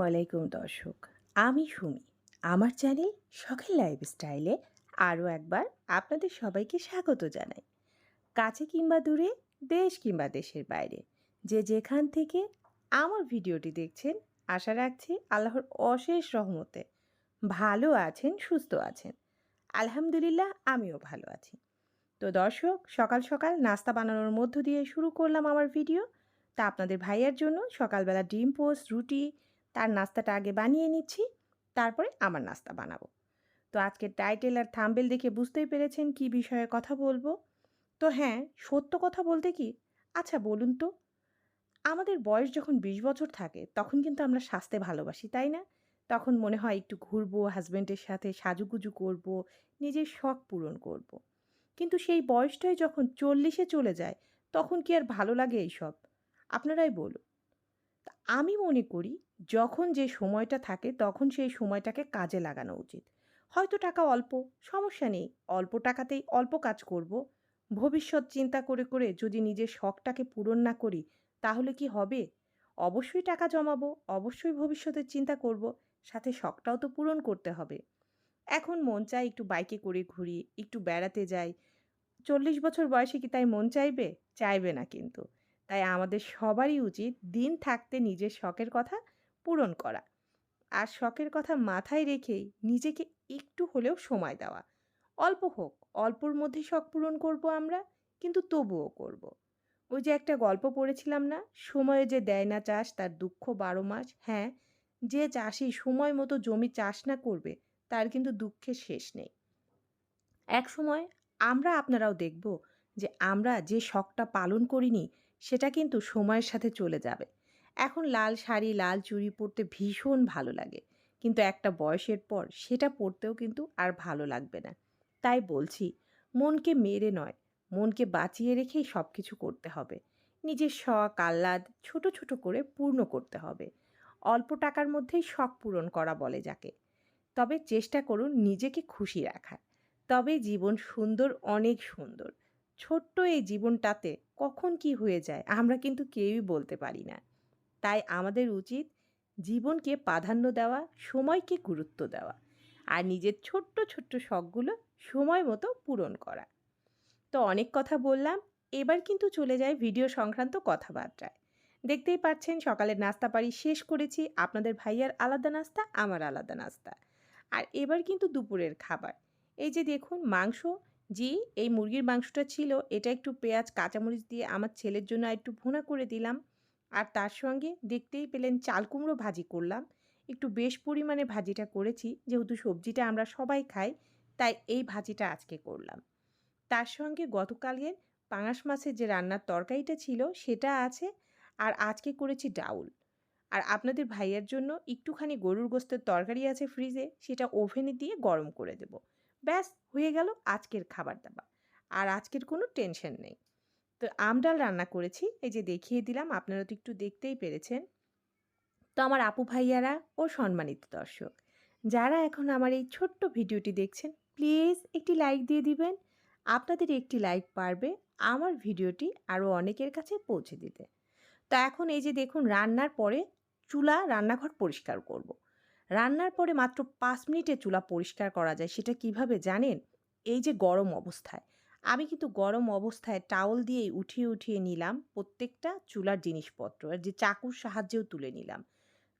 আলাইকুম দর্শক, আমি সুমি। আমার চ্যানেল শখের লাইফস্টাইলে আরও একবার আপনাদের সবাইকে স্বাগত জানাই। কাছে কিংবা দূরে, দেশ কিংবা দেশের বাইরে, যে যেখান থেকে আমার ভিডিওটি দেখছেন, আশা রাখছি আল্লাহর অশেষ রহমতে ভালো আছেন, সুস্থ আছেন। আলহামদুলিল্লাহ, আমিও ভালো আছি। তো দর্শক, সকাল সকাল নাস্তা বানানোর মধ্য দিয়ে শুরু করলাম আমার ভিডিও। তা আপনাদের ভাইয়ার জন্য সকালবেলা ডিম পোস্ট, রুটি তার নাস্তাটা আগে বানিয়ে নিচ্ছি, তারপরে আমার নাস্তা বানাবো। তো আজকের টাইটেল আর থাম্বেল দেখে বুঝতেই পেরেছেন কি বিষয়ে কথা বলব। তো হ্যাঁ সত্য কথা বলতে কি? আচ্ছা বলুন তো। আমাদের বয়স যখন বিশ বছর থাকে, তখন কিন্তু আমরা স্বাস্থ্যে ভালোবাসি, তাই না? তখন মনে হয় একটু ঘুরবো হাজব্যান্ডের সাথে সাজুগুজু করব, নিজের শখ পূরণ করব। কিন্তু সেই বয়সটাই যখন চল্লিশে চলে যায়, তখন কি আর ভালো লাগে এইসব? আপনারাই বলুন। আমি মনে করি যখন যে সময়টা থাকে, তখন সেই সময়টাকে কাজে লাগানো উচিত। হয়তো টাকা অল্প, সমস্যা নেই। অল্প টাকাতেই অল্প কাজ করব। ভবিষ্যৎ চিন্তা করে করে যদি নিজের শখটাকে পূরণ না করি, তাহলে কি হবে? অবশ্যই টাকা জমাবো, অবশ্যই ভবিষ্যতের চিন্তা করব, সাথে শখটাও তো পূরণ করতে হবে। এখন মন চায় একটু বাইকে করে ঘুরি, একটু বেড়াতে যাই। চল্লিশ বছর বয়সে কি তাই মন চাইবে? চাইবে না কিন্তু। তাই আমাদের সবারই উচিত দিন থাকতে নিজের শখের কথা পূরণ করা। আর শখের কথা মাথায় রেখেই নিজেকে একটু হলেও সময় দেওয়া। অল্প হোক, অল্পর মধ্যে শখ পূরণ করব আমরা, কিন্তু তবুও করব। ওই যে একটা গল্প পড়েছিলাম না, সময়ে যে দেয় না চাষ, তার দুঃখ বারো মাস হ্যাঁ যে চাষি সময় মতো জমি চাষ না করবে, তার কিন্তু দুঃখের শেষ নেই। এক সময় আমরা আপনারাও দেখব যে আমরা যে শখটা পালন করিনি, সেটা কিন্তু সময়ের সাথে চলে যাবে। এখন লাল শাড়ি, লাল চুড়ি পরতে ভীষণ ভালো লাগে। কিন্তু একটা বয়সের পর সেটা পরতেও কিন্তু আর ভালো লাগবে না। তাই বলছি, মনকে মেরে নয়, মনকে বাঁচিয়ে রেখেই সব কিছু করতে হবে। নিজের শখ, আহ্লাদ ছোট ছোট করে পূর্ণ করতে হবে। অল্প টাকার মধ্যেই শখ পূরণ করা বলে যাকে। তবে চেষ্টা করুন নিজেকে খুশি রাখার। তবে জীবন সুন্দর অনেক সুন্দর। ছোট্ট এই জীবনটাতে কখন কি হয়ে যায় আমরা কিন্তু কেউই বলতে পারি না। তাই আমাদের উচিত জীবনকে প্রাধান্য দেওয়া, সময়কে গুরুত্ব দেওয়া আর নিজের ছোট্ট ছোট্ট শখগুলো সময় মতো পূরণ করা। তো অনেক কথা বললাম, এবার কিন্তু চলে যায় ভিডিও সংক্রান্ত কথাবার্তায়। দেখতেই পাচ্ছেন সকালের নাস্তা পাড়ি শেষ করেছি, আপনাদের ভাইয়ার আলাদা নাস্তা, আমার আলাদা নাস্তা। আর এবার কিন্তু দুপুরের খাবার। এই যে দেখুন মাংস, জি, এই মুরগির মাংসটা ছিল, এটা একটু পেঁয়াজ, কাঁচামরিচ দিয়ে আমার ছেলের জন্য একটু ভুনা করে দিলাম। আর তার সঙ্গে দেখতেই পেলেন চাল কুমড়ো ভাজি করলাম। একটু বেশ পরিমাণে ভাজিটা করেছি, যেহেতু সবজিটা আমরা সবাই খাই, তাই এই ভাজিটা আজকে করলাম। তার সঙ্গে গতকালের পাঙাশ মাছের যে রান্নার তরকারিটা ছিল, সেটা আছে, আর আজকে করেছি ডাউল। আর আপনাদের ভাইয়ের জন্য একটুখানি গরুর গোস্তের তরকারি আছে ফ্রিজে, সেটা ওভেনে দিয়ে গরম করে দেব। ব্যাস, হয়ে গেল আজকের খাবার দাবার। আর আজকের কোনো টেনশন নেই। তো আমডাল রান্না করেছি। এই যে দেখিয়ে দিলাম, আপনারা তো একটু দেখতেই পেরেছেন। তো আমার আপু ভাইয়ারা ও সম্মানিত দর্শক, যারা এখন আমার এই ছোট্ট ভিডিওটি দেখছেন, প্লিজ একটি লাইক দিয়ে দিবেন। আপনাদের একটি লাইক পারবে আমার ভিডিওটি আরও অনেকের কাছে পৌঁছে দিতে। তো এখন এই যে দেখুন, রান্নার পরে চুলা রান্নাঘর পরিষ্কার করব। রান্নার পরে মাত্র পাঁচ মিনিটে চুলা পরিষ্কার করা যায়, সেটা কীভাবে জানেন? এই যে গরম অবস্থায়। আমি কিন্তু গরম অবস্থায় টাওয়াল দিয়েই উঠিয়ে উঠিয়ে নিলাম প্রত্যেকটা চুলার জিনিসপত্র আর যে চাকুর সাহায্যেও তুলে নিলাম।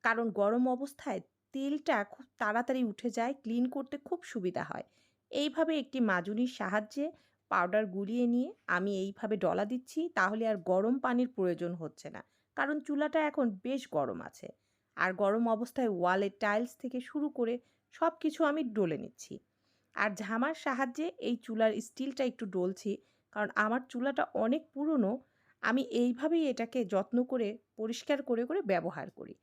কারণ গরম অবস্থায় তেলটা খুব তাড়াতাড়ি উঠে যায়, ক্লিন করতে খুব সুবিধা হয়। এইভাবে একটি মাজুনির সাহায্যে পাউডার গুলিয়ে নিয়ে আমি এইভাবে ডলা দিচ্ছি, তাহলে আর গরম পানির প্রয়োজন হচ্ছে না। কারণ চুলাটা এখন বেশ গরম আছে। আর গরম অবস্থায় ওয়ালের টাইলস থেকে শুরু করে সব কিছু আমি ডলে নিচ্ছি। আর ঝামার সাহায্যে এই চুলার স্টিলটা একটু ডলছি, কারণ আমার চুলাটা অনেক পুরনো, আমি এইভাবেই এটাকে যত্ন করে, পরিষ্কার করে করে ব্যবহার করি।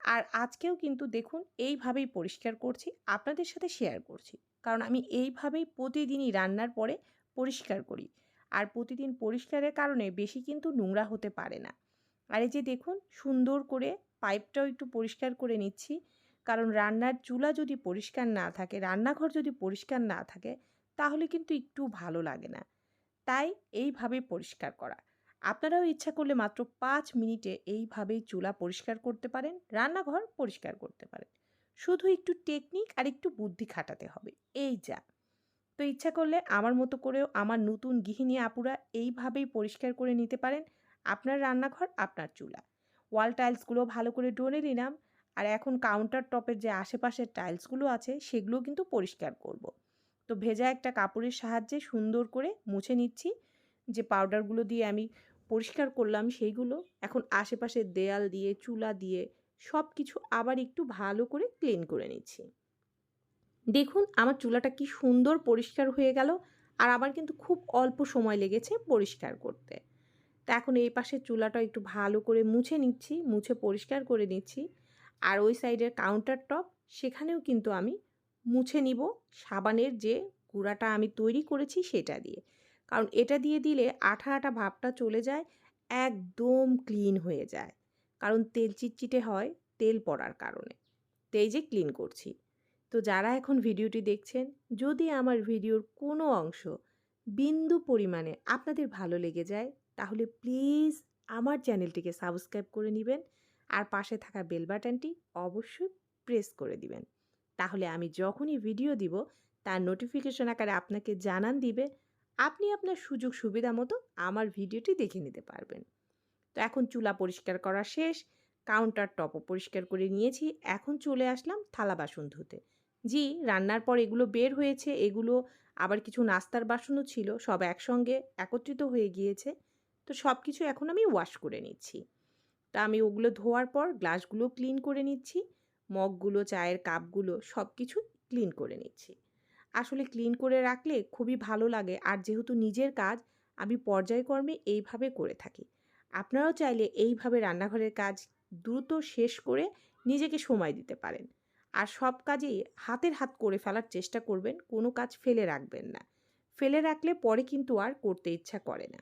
আর আজকেও কিন্তু দেখুন, এইভাবেই পরিষ্কার করছি, আপনাদের সাথে শেয়ার করছি। কারণ আমি এইভাবেই প্রতিদিনই রান্নার পরে পরিষ্কার করি। আর প্রতিদিন পরিষ্কারের কারণে বেশি কিন্তু নোংরা হতে পারে না। আর এই যে দেখুন, সুন্দর করে পাইপটাও একটু পরিষ্কার করে নিচ্ছি। কারণ রান্নার চুলা যদি পরিষ্কার না থাকে, রান্নাঘর যদি পরিষ্কার না থাকে, তাহলে কিন্তু একটু ভালো লাগে না। তাই এইভাবে পরিষ্কার করা। আপনারাও ইচ্ছা করলে মাত্র পাঁচ মিনিটে এইভাবেই চুলা পরিষ্কার করতে পারেন, রান্নাঘর পরিষ্কার করতে পারেন। শুধু একটু টেকনিক আর একটু বুদ্ধি খাটাতে হবে, এই যা। তো ইচ্ছা করলে আমার মতো করেও আমার নতুন গৃহিণী আপুরা এইভাবেই পরিষ্কার করে নিতে পারেন, আপনার রান্নাঘর, আপনার চুলা। ওয়াল টাইলসগুলো ভালো করে ডোনে নিলাম আর এখন কাউন্টার টপের যে আশেপাশের টাইলসগুলো আছে সেগুলো কিন্তু পরিষ্কার করব। তো ভেজা একটা কাপড়ের সাহায্যে সুন্দর করে মুছে নিচ্ছি। যে পাউডারগুলো দিয়ে আমি পরিষ্কার করলাম সেইগুলো এখন আশেপাশের দেয়াল দিয়ে, চুলা দিয়ে সব কিছু আবার একটু ভালো করে ক্লিন করে নিচ্ছি। দেখুন আমার চুলাটা কি সুন্দর পরিষ্কার হয়ে গেল আর আমার কিন্তু খুব অল্প সময় লেগেছে পরিষ্কার করতে। তা এখন এই পাশের চুলাটা একটু ভালো করে মুছে নিচ্ছি, মুছে পরিষ্কার করে নিচ্ছি। আর ওই সাইডের কাউন্টার টপ সেখানেও কিন্তু আমি মুছে নিব সাবানের যে গুঁড়াটা আমি তৈরি করেছি সেটা দিয়ে। কারণ এটা দিয়ে দিলে আঠা আঠা ভাবটা চলে যায়, একদম ক্লিন হয়ে যায়। কারণ তেল চিটচিটে হয়, তেল পড়ার কারণে। তো যে ক্লিন করছি। তো যারা এখন ভিডিওটি দেখছেন, যদি আমার ভিডিওর কোনো অংশ বিন্দু পরিমাণে আপনাদের ভালো লেগে যায়, তাহলে প্লিজ আমার চ্যানেলটিকে সাবস্ক্রাইব করে নেবেন। আর পাশে থাকা বেল বাটনটি অবশ্যই প্রেস করে দিবেন। তাহলে আমি যখনই ভিডিও দিব, তার নোটিফিকেশন আকারে আপনাকে জানান দিবে, আপনি আপনার সুযোগ সুবিধা মতো আমার ভিডিওটি দেখে নিতে পারবেন। তো এখন চুলা পরিষ্কার করা শেষ কাউন্টার টপও পরিষ্কার করে নিয়েছি, এখন চলে আসলাম থালা বাসন ধুতে। জি, রান্নার পর এগুলো বের হয়েছে, এগুলো আবার কিছু নাস্তার বাসনও ছিল, সব একসঙ্গে একত্রিত হয়ে গিয়েছে। তো সব কিছু এখন আমি ওয়াশ করে নিচ্ছি। তা আমি ওগুলো ধোয়ার পর গ্লাসগুলো ক্লিন করে নিচ্ছি, মগগুলো, চায়ের কাপগুলো সব কিছু ক্লিন করে নিচ্ছি। আসলে ক্লিন করে রাখলে খুবই ভালো লাগে আর যেহেতু নিজের কাজ, আমি পর্যায়ক্রমে এইভাবে করে থাকি। আপনারাও চাইলে এইভাবে রান্নাঘরের কাজ দ্রুত শেষ করে নিজেকে সময় দিতে পারেন। আর সব কাজেই হাতের হাত করে ফেলার চেষ্টা করবেন, কোনো কাজ ফেলে রাখবেন না। ফেলে রাখলে পরে কিন্তু আর করতে ইচ্ছা করে না।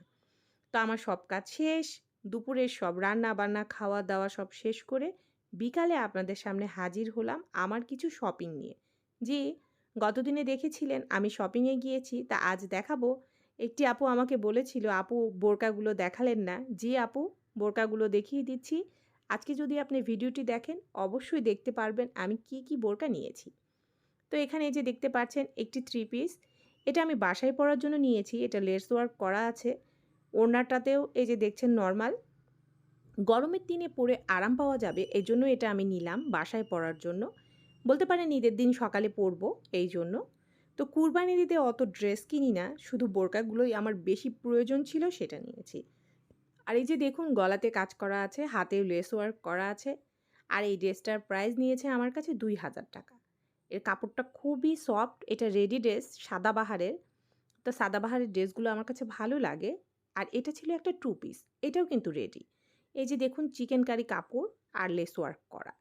তো আমার সব কাজ শেষ দুপুরের সব রান্না বান্না খাওয়া দাওয়া সব শেষ করে বিকালে আপনাদের সামনে হাজির হলাম আমার কিছু শপিং নিয়ে। যে গতদিনে দেখেছিলেন আমি শপিংয়ে গিয়েছি, তা আজ দেখাবো। একটি আপু আমাকে বলেছিল, আপু, বোরকাগুলো দেখালেন না। জি আপু, বোরকাগুলো দেখিয়ে দিচ্ছি। আজকে যদি আপনি ভিডিওটি দেখেন, অবশ্যই দেখতে পারবেন আমি কি কি বোরকা নিয়েছি। তো এখানে যে দেখতে পাচ্ছেন, একটি থ্রি পিস এটা আমি বাসায় পরার জন্য নিয়েছি, এটা লেস ওয়ার্ক করা আছে। ওড়নাটাতেও এই যে দেখছেন নর্মাল গরমের দিনে পরে আরাম পাওয়া যাবে এই জন্য এটা আমি নিলাম বাসায় পরার জন্য। বলতে পারেন ঈদের দিন সকালে পরবো এই জন্য। তো কুরবানি দিতে অত ড্রেস কিনি না, শুধু বোরকাগুলোই আমার বেশি প্রয়োজন ছিল সেটা নিয়েছি। আর এই যে দেখুন গলাতে কাজ করা আছে, হাতে লেস ওয়ার্ক করা আছে, আর এই ড্রেসটার প্রাইস নিয়েছে আমার কাছে দুই হাজার টাকা। এর কাপড়টা খুবই সফট এটা রেডি ড্রেস সাদাবাহারের তো সাদাবাহারের ড্রেসগুলো আমার কাছে ভালো লাগে। আর এটা ছিল একটা টু পিস এটাও কিন্তু রেডি এই যে দেখুন চিকেন কারি কাপড় আর লেস ওয়ার্ক করা।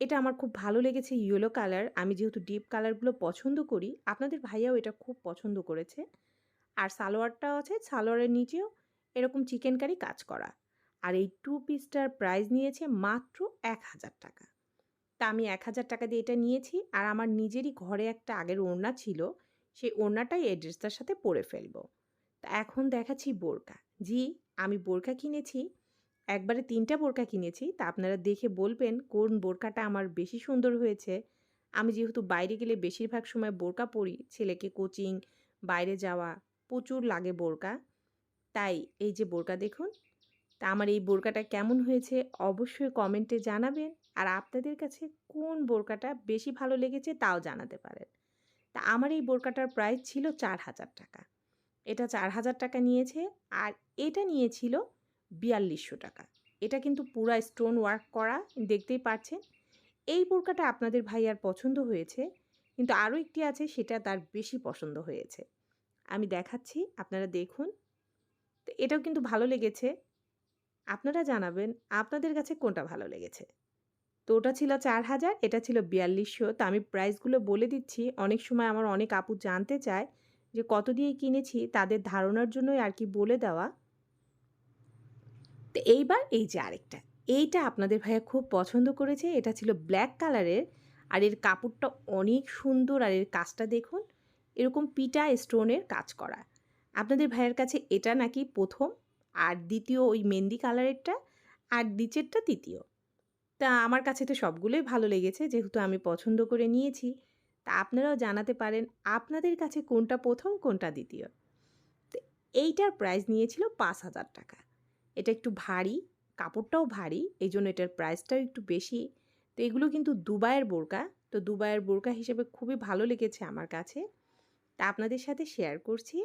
এটা আমার খুব ভালো লেগেছে ইয়েলো কালার আমি যেহেতু ডিপ কালারগুলো পছন্দ করি, আপনাদের ভাইয়াও এটা খুব পছন্দ করেছে। আর সালোয়ারটাও আছে, সালোয়ারের নিচেও এরকম চিকেন কারি কাজ করা। আর এই টু পিসটার প্রাইস নিয়েছে মাত্র এক হাজার টাকা। তা আমি এক হাজার টাকা দিয়ে এটা নিয়েছি আর আমার নিজেরই ঘরে একটা আগের ওড়না ছিল, সেই ওড়নাটাই এই ড্রেসটার সাথে পরে ফেলব। এখন দেখাচ্ছি বোরকা। জি, আমি বোরকা কিনেছি। একবারে তিনটা বোরকা কিনেছি। তা আপনারা দেখে বলবেন কোন বোরকাটা আমার বেশি সুন্দর হয়েছে। আমি যেহেতু বাইরে গেলে বেশিরভাগ সময় বোরকা পরি, ছেলেকে কোচিং, বাইরে যাওয়া, প্রচুর লাগে বোরকা। তাই এই যে বোরকা দেখুন, তা আমার এই বোরকাটা কেমন হয়েছে অবশ্যই কমেন্টে জানাবেন। আর আপনাদের কাছে কোন বোরকাটা বেশি ভালো লেগেছে তাও জানাতে পারেন। তা আমার এই বোরকাটার প্রাইস ছিল চার হাজার টাকা। এটা চার হাজার টাকা নিয়েছে আর এটা নিয়েছিল বিয়াল্লিশশো টাকা। এটা কিন্তু পুরা স্টোন ওয়ার্ক করা, দেখতেই পাচ্ছেন। এই বোরকাটা আপনাদের ভাইয়ার পছন্দ হয়েছে, কিন্তু আরও একটি আছে সেটা তার বেশি পছন্দ হয়েছে। আমি দেখাচ্ছি, আপনারা দেখুন। তো এটাও কিন্তু ভালো লেগেছে। আপনারা জানাবেন, আপনাদের কাছে কোনটা ভালো লেগেছে? তো ওটা ছিল চার হাজার, এটা ছিল বিয়াল্লিশশো। তো আমি প্রাইসগুলো বলে দিচ্ছি, অনেক সময় আমার অনেক আপু জানতে চায় যে কত দিয়ে কিনেছি তাদের ধারণার জন্যই আর কি বলে দেওয়া। তো এইবার এই যে আরেকটা, এইটা আপনাদের ভাইয়া খুব পছন্দ করেছে, এটা ছিল ব্ল্যাক কালারের আর এর কাপড়টা অনেক সুন্দর আর এর কাজটা দেখুন, এরকম পিটা স্টোনের কাজ করা। আপনাদের ভাইয়ের কাছে এটা নাকি প্রথম, আর দ্বিতীয় ওই মেহেন্দি কালারেরটা আর নিচেরটা তৃতীয়। তা আমার কাছে তো সবগুলোই ভালো লেগেছে, যেহেতু আমি পছন্দ করে নিয়েছি। তা আপনারাও জানাতে পারেন আপনাদের কাছে কোনটা প্রথম, কোনটা দ্বিতীয়। তো এইটার প্রাইস নিয়েছিল পাঁচ হাজার টাকা। এটা একটু ভারী, কাপড়টাও ভারী এই জন্য এটার প্রাইসটাও একটু বেশি। তো এগুলো কিন্তু দুবাইয়ের বোরকা। তো দুবাইয়ের বোরকা হিসেবে খুবই ভালো লেগেছে আমার কাছে। তা আপনাদের সাথে শেয়ার করছি।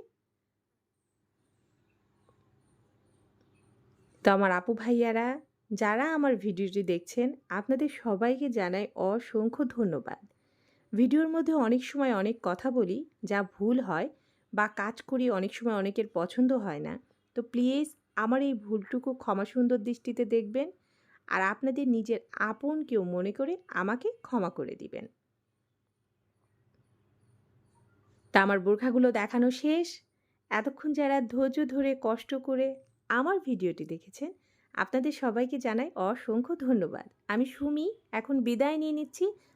তো আমার আপু ভাইয়ারা, যারা আমার ভিডিওটি দেখছেন, আপনাদের সবাইকে জানাই অসংখ্য ধন্যবাদ। ভিডিওর মধ্যে অনেক সময় অনেক কথা বলি, যা ভুল হয় বা কাজ করি অনেক সময় অনেকের পছন্দ হয় না। তো প্লিজ আমার এই ভুলটুকু ক্ষমা সুন্দর দৃষ্টিতে দেখবেন আর আপনাদের নিজের আপন কেউ মনে করে আমাকে ক্ষমা করে দিবেন। তা আমার বোরখাগুলো দেখানো শেষ। এতক্ষণ যারা ধৈর্য ধরে, কষ্ট করে আমার ভিডিওটি দেখেছেন, আপনাদের সবাইকে জানাই অসংখ্য ধন্যবাদ। আমি সুমি, এখন বিদায় নিয়ে নিচ্ছি।